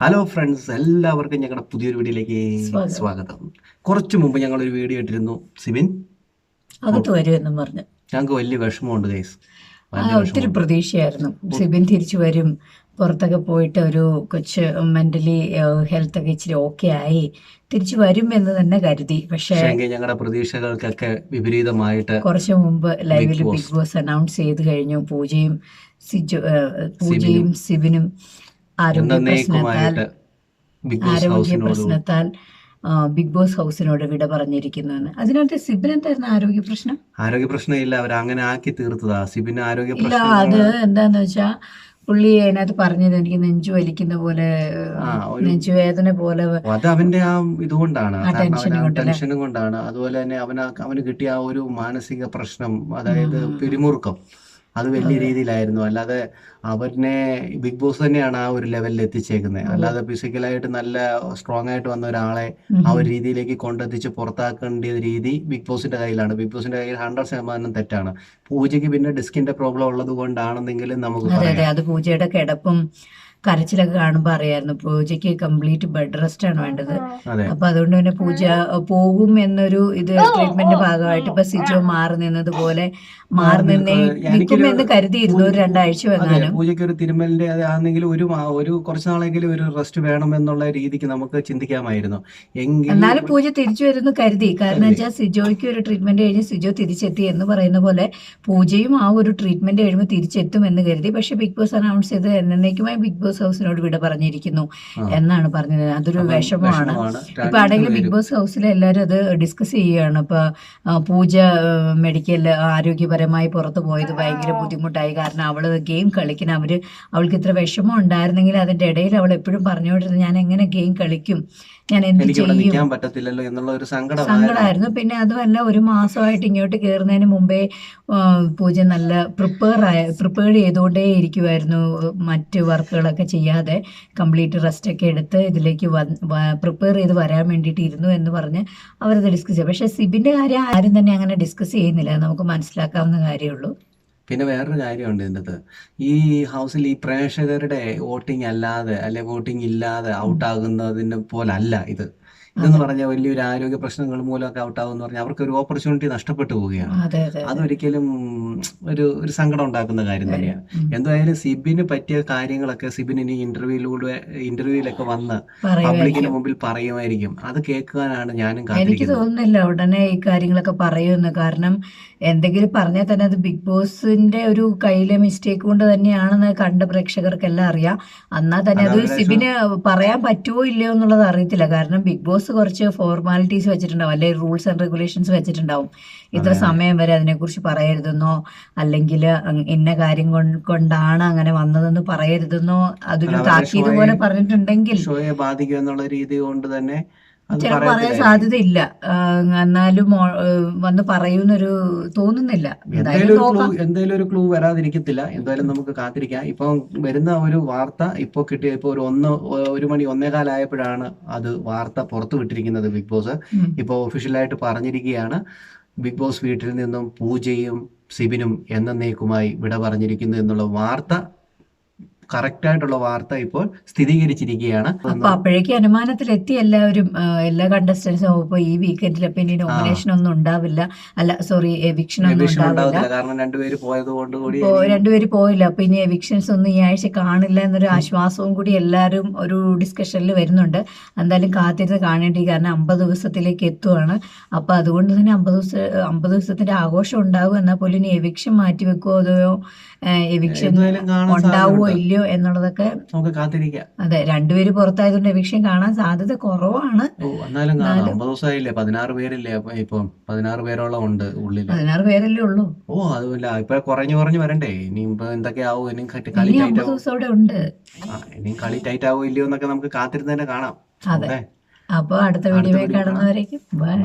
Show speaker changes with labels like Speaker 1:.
Speaker 1: Hello friends എല്ലാവർക്കും ഞങ്ങളുടെ പുതിയൊരു വീഡിയോയിലേക്ക്
Speaker 2: സ്വാഗതം.
Speaker 1: കുറച്ചു മുമ്പ് ഞങ്ങൾ ഒരു വീഡിയോ ഇട്ടിരുന്നു. സിബിൻ?
Speaker 2: അകത്ത് വരുമെന്നും പറഞ്ഞു.
Speaker 1: ഞങ്ങൾക്ക് വലിയ വിഷമമുണ്ട് ഗൈസ്
Speaker 2: ഒത്തിരി പ്രതീക്ഷയായിരുന്നു. സിബിൻ തിരിച്ചു വരും. പുറത്തൊക്കെ പോയിട്ട് ഒരു കൊച്ച് മെന്റലി ഹെൽത്ത് ഒക്കെ ഇച്ചിരി ഓക്കെ ആയി. തിരിച്ചു വരും എന്ന് തന്നെ കരുതി. പക്ഷേ
Speaker 1: ഞങ്ങളുടെ പ്രതീക്ഷകൾക്കൊക്കെ വിപരീതമായിട്ട്
Speaker 2: കുറച്ചു മുമ്പ് ലൈവിൽ ബിഗ് ബോസ് അനൗൺസ് ചെയ്ത് കഴിഞ്ഞു. പൂജയും സിജു പൂജയും സിബിനും. ആരോഗ്യ പ്രശ്നത്താൽ ആരോഗ്യ പ്രശ്നത്താൽ ബിഗ് ബോസ് ഹൗസിനോട് വിട പറഞ്ഞിരിക്കുന്നു എന്ന് അതിനകത്ത് സിബിൻ എന്തായിരുന്നു ആരോഗ്യ പ്രശ്നം?
Speaker 1: ആരോഗ്യ പ്രശ്നമില്ല. അവർ അങ്ങനെ ആക്കി തീർത്തതാ. സിബിന് ആരോഗ്യ
Speaker 2: ഇല്ല അത്
Speaker 1: പ്രശ്നം
Speaker 2: എന്താന്ന് വെച്ചാ പുള്ളി അതിനകത്ത് പറഞ്ഞത് എനിക്ക് നെഞ്ചു വലിക്കുന്ന പോലെ നെഞ്ചുവേദന പോലെ
Speaker 1: അത് അവന്റെ ആ ഇതുകൊണ്ടാണ്? ടെൻഷനും കൊണ്ടാണ്. അതുപോലെ തന്നെ അവന് അവന് കിട്ടിയ ആ ഒരു മാനസിക പ്രശ്നം അതായത് പിരിമുറുക്കം. അത് വലിയ രീതിയിലായിരുന്നു. അല്ലാതെ അവനെ ബിഗ് ബോസ് തന്നെയാണ് ആ ഒരു ലെവലിൽ എത്തിച്ചേക്കുന്നത് അല്ലാതെ ഫിസിക്കലായിട്ട് നല്ല സ്ട്രോങ് ആയിട്ട് വന്ന ഒരാളെ ആ ഒരു രീതിയിലേക്ക് കൊണ്ടെത്തിച്ച് പുറത്താക്കേണ്ട രീതി ബിഗ് ബോസിന്റെ കയ്യിലാണ്. ബിഗ് ബോസിന്റെ കയ്യിൽ ഹൺഡ്രഡ് ശതമാനം തെറ്റാണ്. പൂജയ്ക്ക് പിന്നെ ഡിസ്കിന്റെ പ്രോബ്ലം ഉള്ളത് കൊണ്ടാണെന്നെങ്കിലും നമുക്ക്
Speaker 2: അതെ പൂജയുടെ കിടപ്പും കരച്ചിലൊക്കെ കാണുമ്പോൾ അറിയായിരുന്നു. പൂജയ്ക്ക് കംപ്ലീറ്റ് ബെഡ് റെസ്റ്റ് ആണ് വേണ്ടത്. അപ്പൊ അതുകൊണ്ട് തന്നെ പൂജ പോകും എന്നൊരു ഇത് ട്രീറ്റ്മെന്റ് ഭാഗമായിട്ട് ഇപ്പൊ സിജോ മാറി നിന്നത് പോലെ മാറി നിന്നേ
Speaker 1: നിൽക്കും
Speaker 2: നിൽക്കുമെന്ന് കരുതിയിരുന്നു ഒരു രണ്ടാഴ്ച വന്നാലും
Speaker 1: പൂജയ്ക്ക് ഒരു തിരുമലിന്റെ ആണെങ്കിലും ഒരു ഒരു കുറച്ച് നാളെങ്കിലും ഒരു റെസ്റ്റ് വേണം എന്നുള്ള രീതിക്ക് നമുക്ക് ചിന്തിക്കാമായിരുന്നു.
Speaker 2: എന്നാലും പൂജ തിരിച്ചു വരുന്നു കരുതി. കാരണം വെച്ചാൽ സിജോയ്ക്ക് ഒരു ട്രീറ്റ്മെന്റ് കഴിഞ്ഞ് സിജോ തിരിച്ചെത്തി എന്ന് പറയുന്ന പോലെ പൂജയും ആ ഒരു ട്രീറ്റ്മെന്റ് കഴിയുമ്പോൾ തിരിച്ചെത്തും എന്ന് കരുതി. പക്ഷെ ബിഗ് ബോസ് അനൗൺസ് ചെയ്ത് എന്നേക്കുമായി ബിഗ് ബോസ് ഹൗസിനോട് വിട പറഞ്ഞിരിക്കുന്നു. എന്നാണ് പറഞ്ഞത്. അതൊരു വിഷമമാണ്. ഇപ്പൊ ആണെങ്കിൽ ബിഗ് ബോസ് ഹൗസിൽ എല്ലാവരും അത് ഡിസ്കസ് ചെയ്യുകയാണ്. ഇപ്പൊ പൂജ മെഡിക്കൽ ആരോഗ്യപരമായി പുറത്തു പോയത് ഭയങ്കര ബുദ്ധിമുട്ടായി. കാരണം അവൾ ഗെയിം കളിക്കണം അവർ അവൾക്ക് ഇത്ര വിഷമം ഉണ്ടായിരുന്നെങ്കിൽ അതിന്റെ ഇടയിൽ അവൾ എപ്പോഴും പറഞ്ഞുകൊണ്ടിരുന്നത് ഞാൻ എങ്ങനെ ഗെയിം കളിക്കും? ഞാൻ എന്ത് ചെയ്യും?
Speaker 1: പറ്റത്തില്ലല്ലോ എന്നുള്ള ഒരു സങ്കടമായിരുന്നു.
Speaker 2: പിന്നെ അതുമല്ല ഒരു മാസമായിട്ട് ഇങ്ങോട്ട് കയറുന്നതിന് മുമ്പേ പൂജ നല്ല പ്രിപ്പയർ ആയ പ്രിപ്പയർ ചെയ്തുകൊണ്ടേ ഇരിക്കുമായിരുന്നു മറ്റ് വർക്കുകളൊക്കെ ചെയ്യാതെ കംപ്ലീറ്റ് റെസ്റ്റ് ഒക്കെ എടുത്ത് ഇതിലേക്ക് പ്രിപ്പയർ ചെയ്ത് വരാൻ വേണ്ടിയിട്ട് ഇരുന്നു എന്ന് പറഞ്ഞ് അവരത് ഡിസ്കസ് ചെയ്യും പക്ഷേ സിബിന്റെ കാര്യം ആരും തന്നെ അങ്ങനെ ഡിസ്കസ് ചെയ്യുന്നില്ല. നമുക്ക് മനസ്സിലാക്കാവുന്ന കാര്യമുള്ളൂ
Speaker 1: പിന്നെ വേറൊരു കാര്യമുണ്ട് ഇതിന്റെ ഈ ഹൗസിൽ ഈ പ്രേക്ഷകരുടെ വോട്ടിംഗ് അല്ലാതെ അല്ലെ വോട്ടിംഗ് ഇല്ലാതെ ഔട്ട് ആകുന്നതിന് പോലല്ല ഇത്. ഇതെന്ന് പറഞ്ഞാൽ വലിയൊരു ആരോഗ്യ പ്രശ്നങ്ങൾ മൂലമൊക്കെ ഔട്ട് ആകുമെന്ന് പറഞ്ഞാൽ അവർക്ക് ഒരു ഓപ്പർച്യൂണിറ്റി നഷ്ടപ്പെട്ടു പോവുകയാണ്.
Speaker 2: അതെ അതെ
Speaker 1: അതൊരിക്കലും ഒരു ഒരു സങ്കടം ഉണ്ടാക്കുന്ന കാര്യം തന്നെയാണ്. എന്തായാലും സിബിന് പറ്റിയ കാര്യങ്ങളൊക്കെ സിബിൻ ഇനി ഇന്റർവ്യൂയിലൂടെ ഇന്റർവ്യൂയിലൊക്കെ വന്ന് പബ്ലിക്കിന് മുമ്പിൽ പറയുമായിരിക്കും. അത് കേൾക്കാനാണ് ഞാനും
Speaker 2: എനിക്ക് തോന്നുന്നില്ല ഉടനെ ഈ കാര്യങ്ങളൊക്കെ പറയുമെന്ന്. കാരണം എന്തെങ്കിലും പറഞ്ഞാൽ തന്നെ അത് ബിഗ് ബോസിന്റെ ഒരു കയ്യിലെ മിസ്റ്റേക്ക് കൊണ്ട് തന്നെയാണെന്ന് കണ്ട പ്രേക്ഷകർക്കെല്ലാം അറിയാം. എന്നാൽ തന്നെ അത് സിബിന് പറയാൻ പറ്റുമോ ഇല്ലയോ എന്നുള്ളത് അറിയത്തില്ല. കാരണം ബിഗ് ബോസ് കുറച്ച് ഫോർമാലിറ്റീസ് വെച്ചിട്ടുണ്ടാവും. അല്ലെങ്കിൽ റൂൾസ് ആൻഡ് റെഗുലേഷൻസ് വെച്ചിട്ടുണ്ടാവും. ഇത്ര സമയം വരെ അതിനെക്കുറിച്ച് പറയരുതെന്നോ അല്ലെങ്കിൽ ഇന്ന കാര്യം കൊണ്ട്- കൊണ്ടാണ് അങ്ങനെ വന്നതെന്ന് പറയരുതെന്നോ അതൊരു താക്കീത് പോലെ പറഞ്ഞിട്ടുണ്ടെങ്കിൽ
Speaker 1: ബാധിക്കും എന്നുള്ള രീതി കൊണ്ട് തന്നെ
Speaker 2: ചിലപ്പോൾ പറയാൻ. സാധ്യതയില്ല. എന്നാലും വന്ന് പറയുന്നൊരു തോന്നുന്നില്ല.
Speaker 1: എന്തായാലും ഒരു ക്ലൂ വരാതിരിക്കത്തില്ല. എന്തായാലും നമുക്ക് കാത്തിരിക്കാം. ഇപ്പം വരുന്ന ഒരു വാർത്ത ഇപ്പോൾ കിട്ടിയ ഇപ്പോൾ ഒരു ഒന്ന് ഒരു മണി ഒന്നേകാലായപ്പോഴാണ് അത് വാർത്ത പുറത്തു വിട്ടിരിക്കുന്നത് ബിഗ് ബോസ്.
Speaker 2: ഇപ്പൊ
Speaker 1: ഇപ്പോൾ ഒഫീഷ്യലായിട്ട് പറഞ്ഞിരിക്കുകയാണ് ബിഗ് ബോസ് വീട്ടിൽ നിന്നും പൂജയും സിബിനും എന്നേക്കുമായി വിട പറഞ്ഞിരിക്കുന്നു എന്നുള്ള വാർത്ത കറക്റ്റ് ആയിട്ടുള്ള വാർത്ത ഇപ്പോൾ സ്ഥിരീകരിച്ചിരിക്കുകയാണ്.
Speaker 2: അപ്പൊ അപ്പോഴേക്കും അനുമാനത്തിൽ എത്തി എല്ലാവരും എല്ലാ കണ്ടസ്റ്റൻസും ഇപ്പൊ ഈ വീക്കെൻഡിൽ അപ്പൊ ഇനി നോമിനേഷൻ ഒന്നും ഉണ്ടാവില്ല. അല്ല സോറി എവിക്ഷൻ ഒന്നും ഉണ്ടാവില്ല.
Speaker 1: കാരണം രണ്ടുപേര് പോയത് കൊണ്ട് കൂടി
Speaker 2: രണ്ടുപേര് പോയില്ല. അപ്പൊ ഇനി എവിക്ഷൻസ് ഒന്നും ഈ ആഴ്ച കാണില്ല എന്നൊരു ആശ്വാസവും കൂടി എല്ലാവരും ഒരു ഡിസ്കഷനിൽ വരുന്നുണ്ട്. എന്തായാലും കാത്തിരുന്ന് കാണേണ്ടി കാരണം അമ്പത് ദിവസത്തിലേക്ക് എത്തുവാണ്. അപ്പൊ അതുകൊണ്ട് തന്നെ അമ്പത് ദിവസം അമ്പത് ദിവസത്തിന്റെ ആഘോഷം ഉണ്ടാകും. എന്നാൽ പോലും ഇനി എവിക്ഷൻ മാറ്റി വെക്കുമോ അതോ എവിക്ഷൻ ഉണ്ടാവുമോ
Speaker 1: സാധ്യതയുണ്ട്.
Speaker 2: ഇല്ലയോ എന്നുള്ളതൊക്കെ
Speaker 1: നമുക്ക് കാത്തിരിക്കാം.
Speaker 2: അതെ രണ്ടുപേര് പുറത്തായതുകൊണ്ട് എവിക്ഷൻ കാണാൻ സാധ്യത കുറവാണ്.
Speaker 1: എന്നാലും കാണാം. അമ്പത് ദിവസമായില്ലേ? പതിനാറ് പേരില്ലേ? അപ്പൊ ഇപ്പം പതിനാറ് പേരോളം ഉണ്ട് ഉള്ളിൽ
Speaker 2: പതിനാറ് പേരല്ലേ ഉള്ളൂ.
Speaker 1: ഓ അതുമില്ല ഇപ്പൊ കുറഞ്ഞു കുറഞ്ഞു വരണ്ടേ? ഇനി ഇപ്പൊ എന്തൊക്കെയാവും ഇനിയും കട്ടി- കളി
Speaker 2: ഇനി
Speaker 1: ടൈറ്റ് ആവും.
Speaker 2: ദിവസം ഉണ്ട്.
Speaker 1: ആ, ഇനിയും കളി ടൈറ്റ് ആവോ ഇല്ലയോ എന്നൊക്കെ നമുക്ക് കാത്തിരുന്ന് തന്നെ കാണാം.
Speaker 2: അതെ. അപ്പൊ അടുത്ത
Speaker 1: വീഡിയോയിൽ
Speaker 2: വീഡിയോ
Speaker 1: വീഡിയോ
Speaker 2: കാണുന്നവരേക്കും
Speaker 1: ബൈ.